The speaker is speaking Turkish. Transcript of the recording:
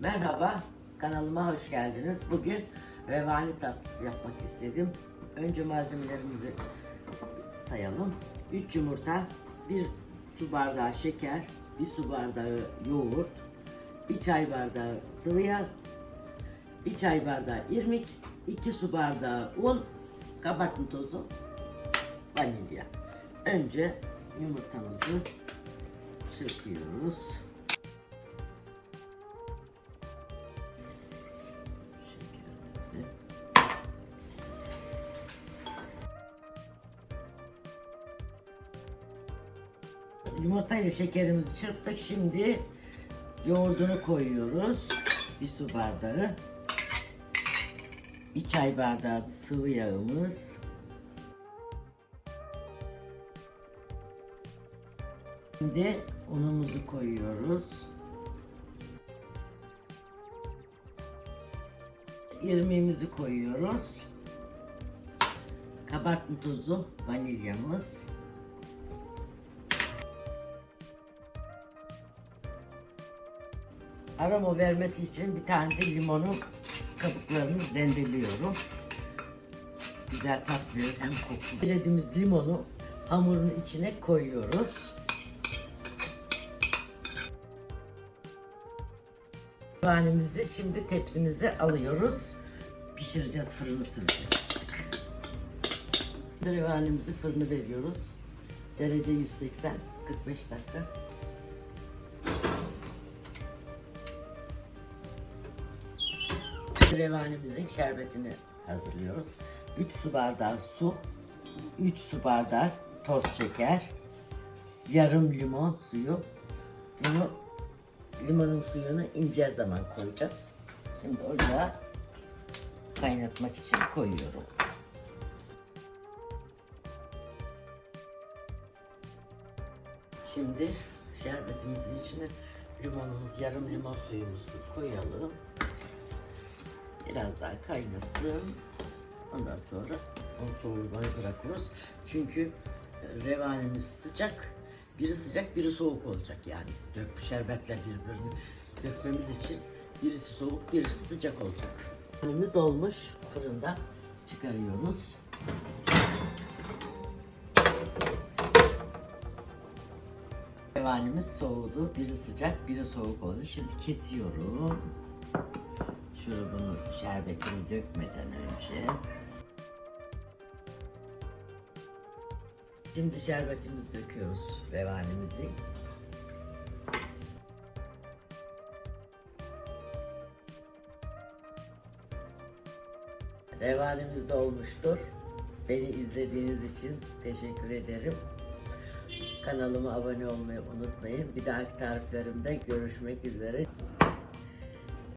Merhaba, kanalıma hoş geldiniz. Bugün revani tatlısı yapmak istedim. Önce malzemelerimizi sayalım. 3 yumurta, 1 su bardağı şeker, 1 su bardağı yoğurt, 1 çay bardağı sıvı yağ, 1 çay bardağı irmik, 2 su bardağı un, kabartma tozu, vanilya. Önce yumurtamızı çırpıyoruz. Yumurta ile şekerimizi çırptık. Şimdi yoğurdunu koyuyoruz. Bir su bardağı. Bir çay bardağı da sıvı yağımız. Şimdi unumuzu koyuyoruz. irmiğimizi koyuyoruz. Kabartma tozu, vanilyamız. Aroma vermesi için bir tane de limonun kabuklarını rendeliyorum. Güzel tat verir hem koku. Dilediğimiz limonu hamurun içine koyuyoruz. Revanimizi şimdi tepsimize alıyoruz. Pişireceğiz, fırını süreceğiz. Revanimizi fırını veriyoruz. Derece 180, 45 dakika. Revanimizin şerbetini hazırlıyoruz. 3 su bardağı su, 3 su bardağı toz şeker, yarım limon suyu. Bunu limonun suyunu ince zaman koyacağız. Şimdi ocağa kaynatmak için koyuyorum. Şimdi şerbetimizin içine limonumuz, yarım limon suyumuzu koyalım. Biraz daha kaynasın. Ondan sonra onu soğumaya bırakıyoruz. Çünkü revanimiz sıcak. Biri sıcak, biri soğuk olacak yani. Dök şerbetler birbirini dökmemiz için birisi soğuk, birisi sıcak olacak. Revanimiz olmuş. Fırında çıkarıyoruz. Revanimiz soğudu. Biri sıcak, biri soğuk oldu. Şimdi kesiyorum. Şurubunu, şerbetini dökmeden önce. Şimdi şerbetimizi döküyoruz revanimizi. Revanimiz de olmuştur. Beni izlediğiniz için teşekkür ederim. Kanalıma abone olmayı unutmayın. Bir dahaki tariflerimde görüşmek üzere.